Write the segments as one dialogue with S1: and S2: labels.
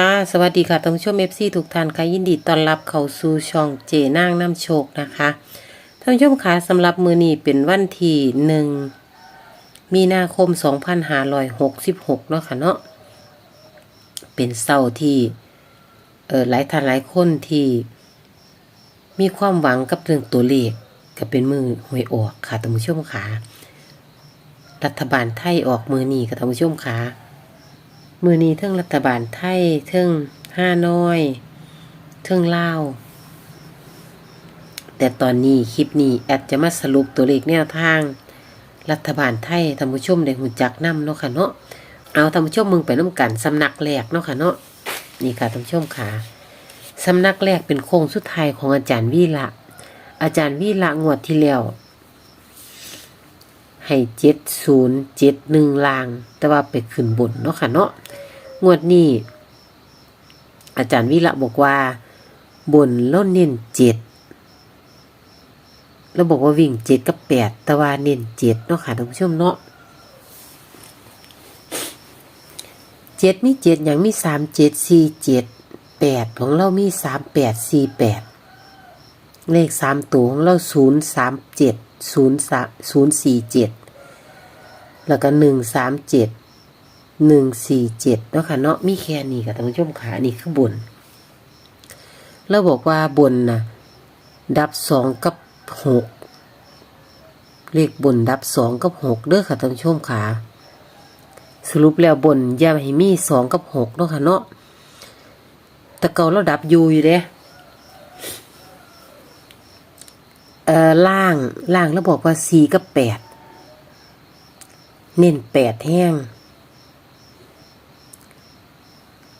S1: ค่ะสวัสดีค่ะท่านผู้ชมเอฟซีทุกท่านค่ะยินดีต้อนรับเข้าสู่ช่องเจนางน้ำโชคนะคะท่านผู้ชมคะสำหรับมือนี้เป็นวันที่หนึ่งมีนาคม 2566เนาะค่ะเนาะเป็นเสาร์ที่เออหลายท่านหลายคนที่มีความหวังกับเรื่องตัวเลขก็เป็นมือหวยออกค่ะท่านผู้ชมค่ะรัฐบาลไทยออกมือนี้ค่ะท่านผู้ชมค่ะ มือนี้เทิงรัฐบาลไทยเทิงห้าน้อย เทิงเลาแต่ตอนนี้คลิปนี้แอดจะมาสรุปตัวเลขแนวทาง รัฐบาลไทยท่านผู้ชมได้หูจักนํเนาะค่ะเนาะเอาท่านผู้ชมมึงไปน้ำกันสำนักแรกเนาะค่ะเนาะนี่ค่ะท่านผู้ชมค่ะสำนักแรกเป็นโค้งสุดท้ายของอาจารย์วีละอาจารย์วีละงวดที่แล้ว ให้เจ็ดศูนย์เจ็ดหนึ่งลาง แต่ว่าไปขึ้นบนเนาะค่ะเนาะงวดนี้ อาจารย์วิระบอกว่า บนแล้วเน้นเจ็ดแล้วบอกว่าวิ่งเจ็ดกับแปดแต่ว่าเน้นเจ็ดเนาะค่ะท่านผู้ชมเนาะเจ็ดมีเจ็ดอย่างมีสามเจ็ดสี่เจ็ดแปดของเรามีสามแปดสี่แปดเลขสามตัวของเราศูนย์สามเจ็ด ศูนย์สามศูนย์สี่เจ็ดแล้วก็หนึ่งสามเจ็ดหนึ่งสี่เจ็ดเนาะค่ะเนาะมีแค่นี้ค่ะท่านผู้ชมขานี่คือบนเราบอกว่าบนนะดับสองกับหกเลขบนดับสองกับหกเด้อค่ะท่านผู้ชมขาสรุปแล้วบนย่าให้มีสองกับหกเนาะค่ะเนาะแต่เก่าเราดับอยูอยู่เด้ เอ่อล่างล่างแล้วบอกว่าสี่กับแปดเน้นแปดแห้ง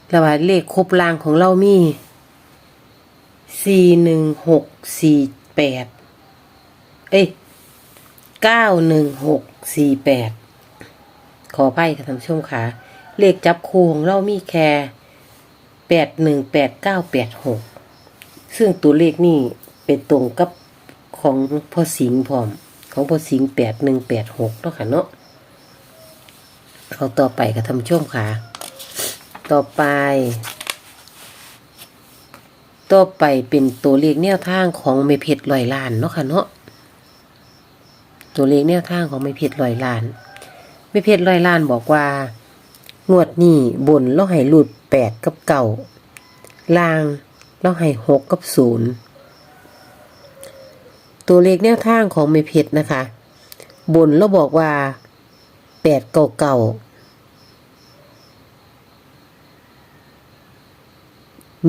S1: แล้วว่าเลขครบล่างของเรามีสี่หนึ่งหกสี่แปดเอ้ยเก้าหนึ่งหกสี่แปดขออภัยค่ะท่านผู้ชมค่ะ เลขจับคู่ของเรามีแค่แปดหนึ่งแปดเก้าแปดหกซึ่งตัวเลขนี่เป็นตรงกับ ของพ่อสิงห์พร้อม ของพ่อสิงห์แปดหนึ่งแปดหกเนาะค่ะเนาะเอาต่อไปกับทำช่วงขาต่อไป ต่อไปเป็นตัวเลขแนวทางของไม่เพชรลอยล้านเนาะค่ะเนาะตัวเลขแนวทางของไม่เพชรลอยล้านไม่เพชรลอยล้านบอกว่า งวดนี้บนเราให้หลุดแปดกับเก่าล่างเราให้หกกับศูนย์ ตัวเลขแนวทางของเมเพชรนะคะ บนเราบอกว่าแปดเก่าเก่า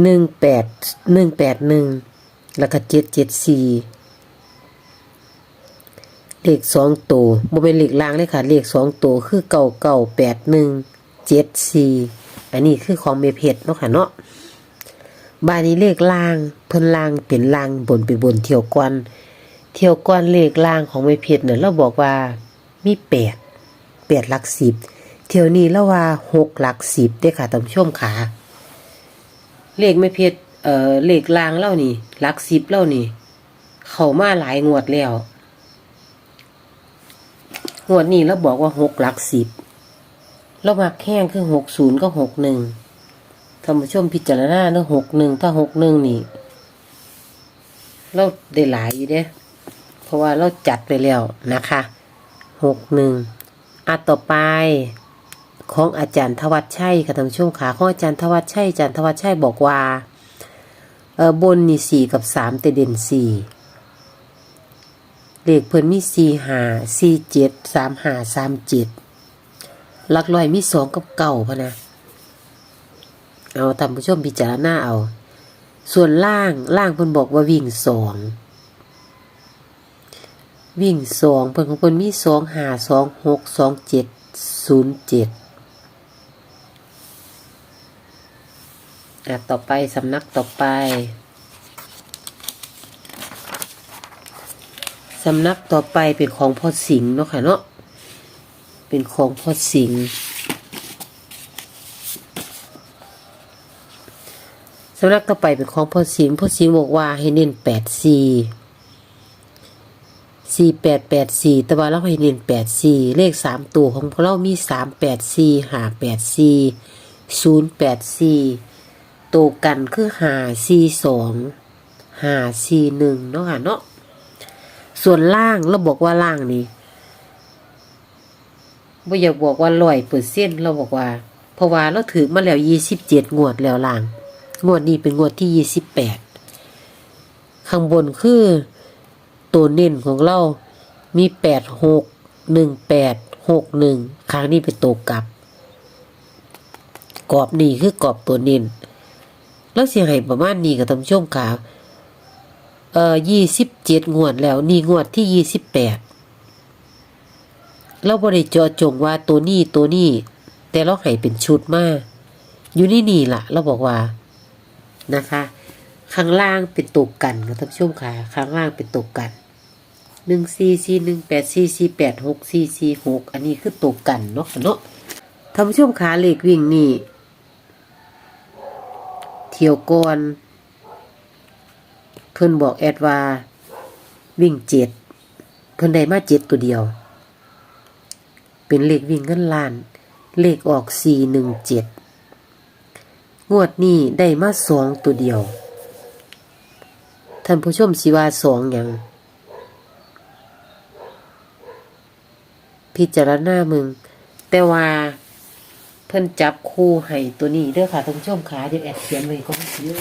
S1: หนึ่งแปดหนึ่งแปดหนึ่งแล้วก็เจ็ดเจ็ดสี่เลขสองตัวบ่เป็นเลขล่างเลยค่ะ เลขสองตัวคือเก่าเก่าแปดหนึ่งเจ็ดสี่อันนี้คือของเมเพชรเนาะค่ะเนาะบานนี้เลขล่างเพิ่นล่างเป็นล่างบนไปบนเที่ยวกวน เที่ยวก้อนเลขล่างของไม่เพชรเนี่ยเราบอกว่ามีแปดแปดหลักสิบเที่ยวนี้เราว่าหกหลักสิบได้ค่ะท่านผู้ชมขาเลขไม่เพชรเอ่อเลขล่างเล่านี่หลักสิบเล่านี่ เข้ามาหลายงวดแล้วงวดนี้เราบอกว่าหกหลักสิบเรามักแห้งคือหกศูนย์ก็หกหนึ่งท่านผู้ชมพิจารณาเนาะหกหนึ่งถ้าหกหนึ่งนี่ เราได้หลายอยู่เด้ เพราะว่าเราจัดไปแล้วนะคะหกหนึ่งอะต่อไปของอาจารย์ทวัชชัยค่ะท่านผู้ชมขาของอาจารย์ทวัชชัยอาจารย์ทวัชชัยบอกว่าเออบนนี่สี่กับสามแต่เด่นสี่เลขเพิ่นมีสี่หาสี่เจ็ดสามหาสามเจ็ดหลักร้อยมีสองกับเก่าพะนะเอาท่านผู้ชมพิจารณาเอา ส่วนล่างล่างเพิ่นบอกว่าวิ่งสอง วิ่งสองเพิ่นของเพิ่นมีสองหาสองหกสองเจ็ดศูนย์เจ็ดอะต่อไปสำนักต่อไป สำนักต่อไปเป็นของพ่อสิงห์เนาะค่ะเนาะเป็นของพ่อสิงห์สำนักต่อไปเป็นของพ่อสิงห์พ่อสิงห์บอกว่าให้เน้นแปดสี่ สี่แปดแปดสี่แต่ว่าเราให้เน้นแปดสี่เลขสามตัวของเรามีสามแปดสี่ห้าแปดสี่ศูนย์แปดสี่ตัวกันคือหาสี่สองหาสี่หนึ่งเนาะค่ะเนาะส่วนล่างเราบอกว่าล่างนี่ไม่อยากบอกว่าร้อยเปอร์เซ็นเราบอกว่า เพราะว่าเราถือมาแล้วยี่สิบเจ็ดงวดแล้วล่าง งวดนี้เป็นงวดที่ยี่สิบแปดข้างบนคือ ตัวเน้นของเรา มีแปดหกหนึ่งแปดหกหนึ่งครั้งนี้เป็นตัวกลับ กรอบนี่คือกรอบตัวเน้นแล้วเสียให้ประมาณนี้กับท่านผู้ชมขาเอ่อยี่สิบเจ็ดงวดแล้ว นี่งวดที่ยี่สิบแปดเราบริจาจงว่าตัวนี้ตัวนี้ แต่เราให้เป็นชุดมาอยู่นี่นี่ล่ะ เราบอกว่านะคะ ข้างล่างเป็นตกกันค่ะท่านผู้ชมค่ะ ข้างล่างเป็นตกกัน หนึ่งสี่สี่หนึ่งแปดสี่สี่แปดหกสี่สี่หกอันนี้คือตกกันเนาะเนาะท่านผู้ชมขาเหลขวิ่งนี่ เที่ยวก่อนเพิ่นบอกแอดว่า วิ่งเจ็ดเพิ่นได้มาเจ็ดตัวเดียว เป็นเลขวิ่งเงินล้าน เลขออกสี่หนึ่งเจ็ดงวดนี้ได้มาสองตัวเดียวท่านผู้ชมสิว่าสองอย่าง พิจารณามึง แต่ว่าเพิ่นจับคู่ให้ตัวนี้เด้อค่ะท่านผู้ชมขาเดี๋ยวแอดเขียนไว้ก็ไม่เยอะ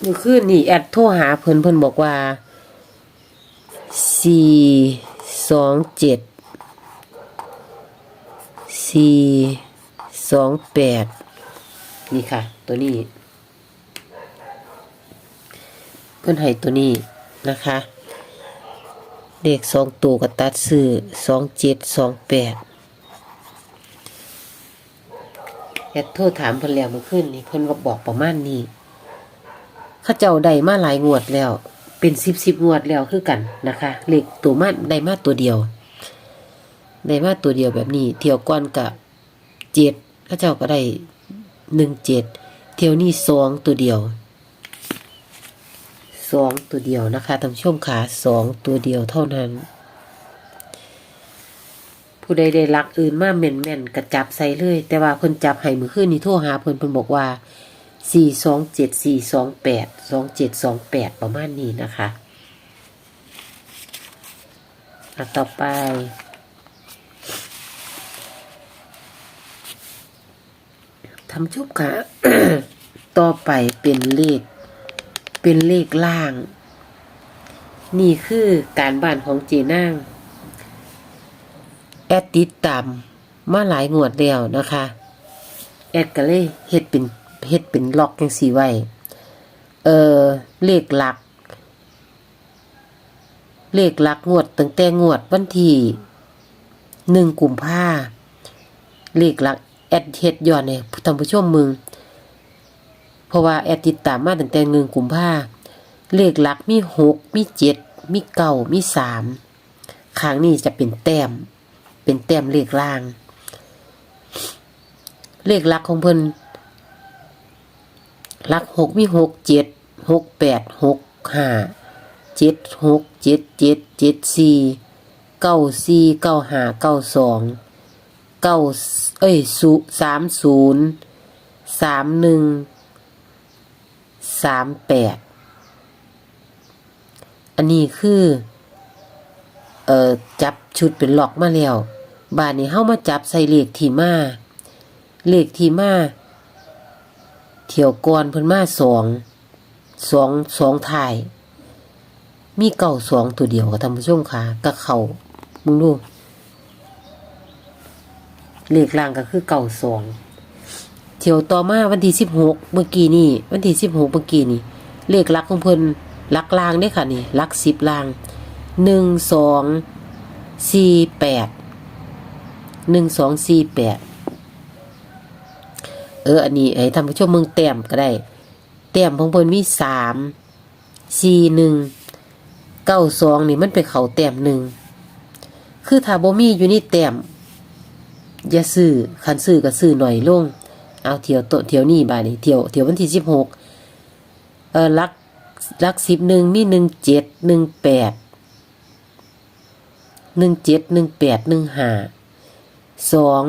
S1: เมื่อคืนนี่แอดโทรหาเพิ่นเพิ่นบอกว่าสี่สองเจ็ดสี่สองแปด นี่ค่ะ ตัวนี้ เพื่อนให้ตัวนี้นะคะเลขสองตัวกับตัดซื้อสองเจ็ดสองแปดแอดโทรถามเพิ่นแล้วเมื่อคืนนี้เพิ่นก็บอกประมาณนี้ข้าเจ้าได้มาหลายงวดแล้ว เป็นสิบสิบงวดแล้วคือกันนะคะเลขตัวมาได้มาตัวเดียวได้มาตัวเดียวแบบนี้ เที่ยวก่อนกับเจ็ดข้าเจ้าก็ได้ หนึ่งเจ็ดเที่ยวนี้สองตัวเดียวสองตัวเดียวนะคะท่านผู้ชมขาสองตัวเดียวเท่านั้น ผู้ใดได้รักอื่นมาแม่นแม่นๆกระจับใส่เลย แต่ว่าเพิ่นจับให้มือขึ้นนี่โทรหาเพิ่นเพิ่นบอกว่าสี่สองเจ็ดสี่สองแปดสองเจ็ดสองแปดประมาณนี้นะคะอะต่อไป ทำชุบค่ะ ต่อไปเป็นเลข เป็นเลขล่าง นี่คือการบ้านของเจนางแอดติดตามมาหลายงวดแล้วนะคะ แอดก็เลยเฮ็ดเป็นเฮ็ดเป็นล็อกจังสีไว้ เออเลขหลัก เลขหลักงวดตั้งแต่งวดวันที่หนึ่งกุมภาเลขหลัก แอดเฮ็ดยอนเนี่ยท่านผู้ชมมึง เพราะว่าแอดติดตามมาตั้งแต่เงินกุมภาเลขหลักมีหกมีเจ็ดมีเก้ามีสามครั้งนี้จะเป็นแต้ม เป็นแต้มเลขล่าง เลขหลักของเพิ่นหลักหกมีหกเจ็ดหกแปดหกห้าเจ็ดหกเจ็ดเจ็ดเจ็ดสี่เก้าสี่เก้าห้าเก้าสอง เก้าเอ้ยศูสามศูนย์สามหนึ่งสามแปดอันนี้คือ เอ่อ จับชุดเป็นหลอกมาแล้วบานนี้เข้ามาจับใส่เลขที่มาเลขที่มาเที่ยวก่อนเพิ่นมาสองสองสองถ่าย มีเก่าสองตัวเดียวกับท่านผู้ชมค่ะกับเขามึงดู เลขล่างก็คือเก่าสองเที่ยวต่อมาวันที่สิบหกเมื่อกี้นี่วันที่สิบหกเมื่อกี้นี่เลขลักของเพิ่นลักล่างได้อค่ะนี่ลักสิบล่างหนึ่งสองสี่แปดหนึ่งสองสี่แปดเอออันนี้ไอ้ท่านผู้ชมเมืองแต้มก็ได้แต้มของเพิ่นมีสามสี่หนึ่งเก้าสองนี่มันไปเขาแต้มหนึ่งคือถ้าบ่มีอยู่นี่แต้ม อย่าซื้อคันซื้อก็ซื้อหน่อยลง เอาเที่ยวโตเที่ยวนี่บาดนี้เที่ยวเที่ยววันที่สิบหกเออลักลักสิบหนึ่งมีหนึ่งเจ็ดหนึ่งแปดหนึ่งเจ็ดหนึ่งแปดหนึ่งห้าสอง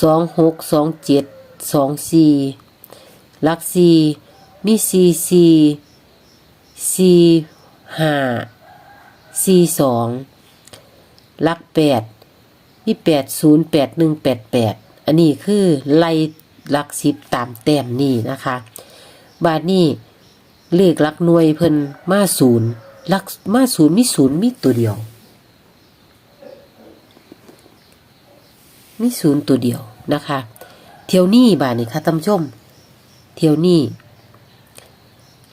S1: สองหกสองเจ็ดสองสี่ลักสี่มีสี่สี่สี่ห้าสี่สองลักแปด มีแปดศูนย์แปดหนึ่งแปดแปดอันนี้คือไล่หลักสิบตามแต้มนี่นะคะ บาทนี้เลขหลักหน่วยเพิ่นมาศูนย์หลักมาศูนย์มีศูนย์มีตัวเดียว มีศูนย์ตัวเดียวนะคะ เที่ยวนี้บาทนี้ค่ะท่านชม เที่ยวนี้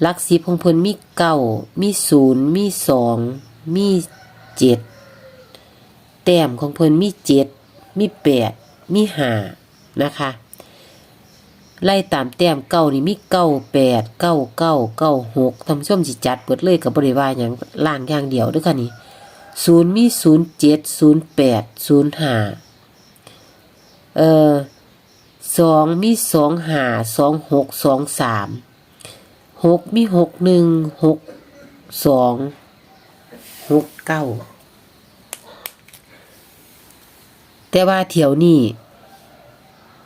S1: หลักสิบของเพิ่นมีเก้ามีศูนย์มีสองมีเจ็ด แต้มของเพิ่นมีเจ็ดมีแปดมีห้านะคะไล่ตามแต้มเก้านี่มีเก้าแปดเก้าเก้าเก้าหกท่านผู้ชมสิจัดเปิดเลยกับบริวารอย่างล่างอย่างเดียวด้วยค่ะนี่ศูนย์มีศูนย์เจ็ดศูนย์แปดศูนย์ห้าเอ่อสองมีสองห้าสองหกสองสามหกมีหกหนึ่งหกสองหกเก้า แต่ว่าเที่ยวนี้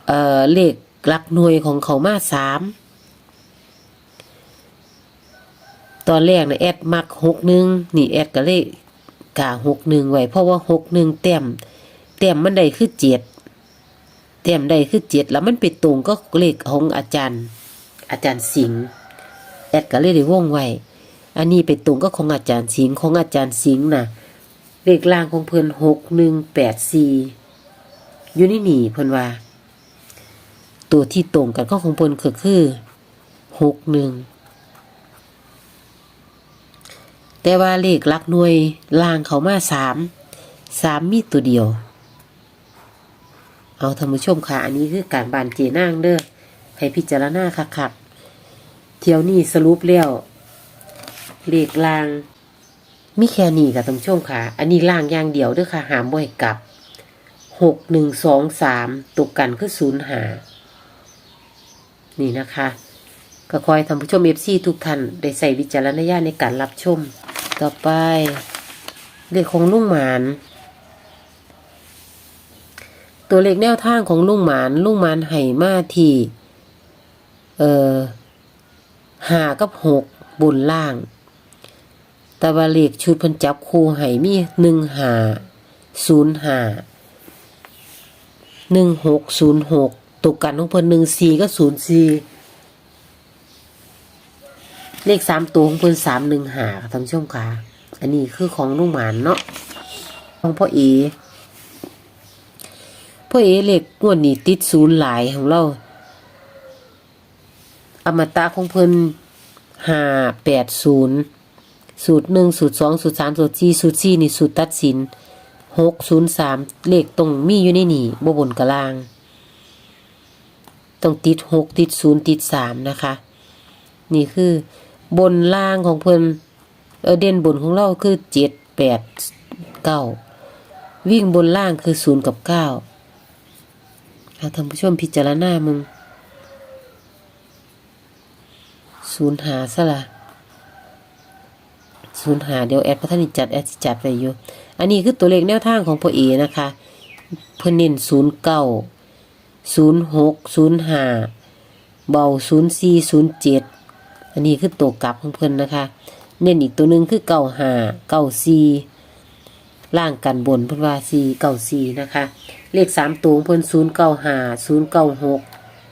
S1: เอ่อเลขหลักหน่วยของเขามาสามตอนแรกนะแอดมักหกหนึ่งนี่แอดก็เลยกาหกหนึ่งไว้เพราะว่าหกหนึ่งเต็มเต็มมันได้คือเจ็ดเต็มได้คือเจ็ดแล้วมันไปตรงก็เลขของอาจารย์ อาจารย์สิงห์แอดก็เลยได้วงไวอันนี้ไปตรงก็ของอาจารย์สิงห์ของอาจารย์สิงห์น่ะเลขล่างของเพิ่นหกหนึ่งแปดสี่ อยู่นี่หนีเพิ่นว่า ตัวที่ตรงกันก็ของเพิ่นก็คือหกหนึ่งแต่ว่าเลขหลักหน่วยล่างเขามาสามสามมีตัวเดียว เอาท่านผู้ชมค่ะ อันนี้คือการบานเจนางเด้อให้พิจารณาคักๆเที่ยวนี้สรุปแล้วเลขล่าง มีแค่นี้ค่ะท่านผู้ชมค่ะ อันนี้ล่างอย่างเดียวเด้อค่ะหามบ่อยกลับ หกหนึ่งสองสามตกกันคือศูนย์หานี่นะคะก็คอยท่านผู้ชมเอฟซีทุกท่านได้ใส่วิจารณญาณในการรับชม ต่อไปเลขของลุงหมาน ตัวเลขแนวทางของลุงหมานลุงหมานไห่มาทีเอ่อหากับหกบนล่างแต่ว่าเลขชุดพันจับคู่ไห่มีหนึ่งหาศูนย์หา หนึ่งหกศูนย์หกตกกันของเพิ่นหนึ่งสี่ก็ศูนย์สี่เลขสามตัวของเพิ่นสามหนึ่งหาท่านผู้ชมค่ะอันนี้คือของลุงหมานเนาะของพ่อเอพ่อเอเล็กงวดนี้ติดศูนย์หลายของเรา อมตะของเพิ่นห้าแปดศูนย์สูตรหนึ่งสูตรสองสูตรสามสูตรสี่สูตรสี่นี่สูตรตัดสิน หกศูนย์สามเลขตรงมีอยู่ในนี่บบนกระลาง ต้องติดหกติดศูนย์ติดสามนะคะ นี่คือบนล่างของเพิ่นเออเด่นบนของเราคือเจ็ดแปดเก้าวิ่งบนล่างคือศูนย์กับเก้าเอาท่านผู้ชมพิจารณามึงศูนย์หาซะละ ศูนย์หาเดี๋ยวแอดพัฒนิจัดแอดจัดไปอยู่ อันนี้คือตัวเลขแนวทางของพ่อเอนะคะ เพื่อนเน้นศูนย์เก้าศูนย์หกศูนย์ห้าเบาศูนย์สี่ศูนย์เจ็ดอันนี้คือตัวกลับของเพื่อนนะคะ เน้นอีกตัวหนึ่งคือเก้าห้าเก้าสี่ล่างกันบนเพื่อนว่าสี่เก้าสี่นะคะ เลขสามตัวเพิ่อนศูนย์เก้าห้าศูนย์เก้าหก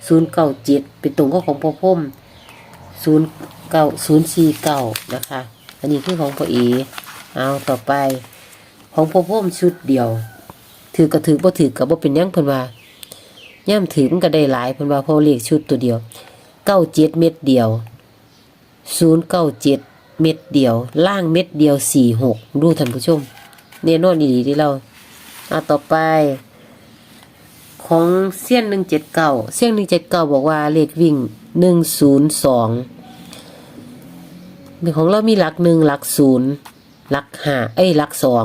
S1: ศูนย์เก้าเจ็ดเป็นตรงก็ของพ่อพ่มศูนย์เก้าศูนย์สี่เก้านะคะ อันนี้คือของพ่อเอเอาต่อไป ของพ่อพ่มชุดเดียว ถือก็ถือบ่ถือก็บ่เป็นยังเพิ่นว่าย่ำถือมันก็ได้หลายเพิ่นว่าเพอเลขชุดตัวเดียวเก้าเจ็ดเม็ดเดียวศูนย์เก้าเจ็ดเม็ดเดียว ล่างเม็ดเดียวสี่หกดูท่านผู้ชมเน่นอนดีที่เราเอาต่อไป ของเส้นหนึ่งเจ็ดเก้าเส้นหนึ่งเจ็ดเก้าบอกว่าเลขวิ่งหนึ่งศูนย์สอง ของเรามีหลักหนึ่งหลักศูนย์หลักห้าเอ้ยหลักสอง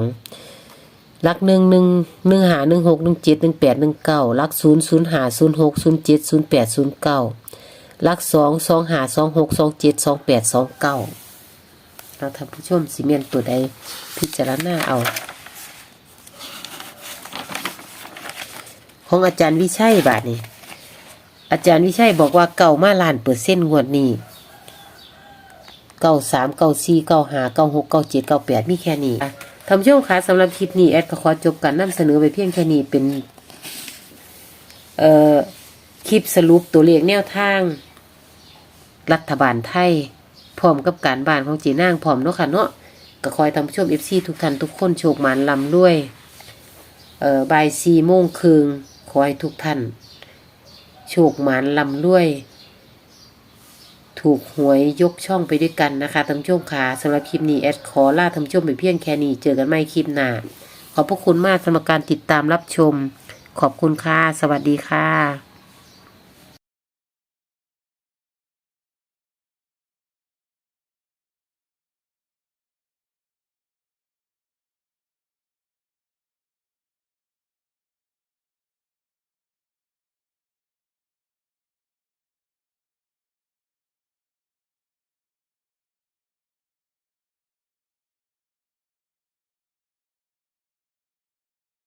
S1: หลักหนึ่งหนึ่งหนึ่งหาหนึ่งหกหนึ่งเจ็ดหนึ่งแปดหนึ่งเก้าหลักศูนย์ศูนย์หาศูนย์หกศูนย์เจ็ดศูนย์แปดศูนย์เก้าหลักสองสองหาสองหกสองเจ็ดสองแปดสองเก้าเราทำผู้ชมสีเมียนตัวใดพิจารณาเอา ของอาจารย์วิชัยบาทนี่อาจารย์วิชัยบอกว่าเก่ามาล้านเปอร์เซ็นต์งวดนี้ เก้าสามเก้าสี่เก้าห้าเก้าหกเก้าเจ็ดเก้าแปดมีแค่นี้อะท่านผู้ชมคะสำหรับคลิปนี้แอดก็ขอจบการนำเสนอไปเพียงแค่นี้เป็นเอ่อคลิปสรุปตัวเลขแนวทาง รัฐบาลไทย พร้อมกับการบ้านของจีนางพร้อมเนาะค่ะเนาะก็คอยทำชมเอฟซีทุกท่านทุกคนโชคหมานลำด้วยเอ่อบ่ายสี่โมงครึ่งขอให้ทุกท่าน โชคหมานลำด้วย ถูกหวยยกช่องไปด้วยกันนะคะท่านผู้ชมค่ะสำหรับคลิปนี้แอดขอลาท่านผู้ชมไปเพียงแค่นี้เจอกันใหม่คลิปหน้าขอบพระคุณมากสำหรับการติดตามรับชม ขอบคุณค่ะ สวัสดีค่ะ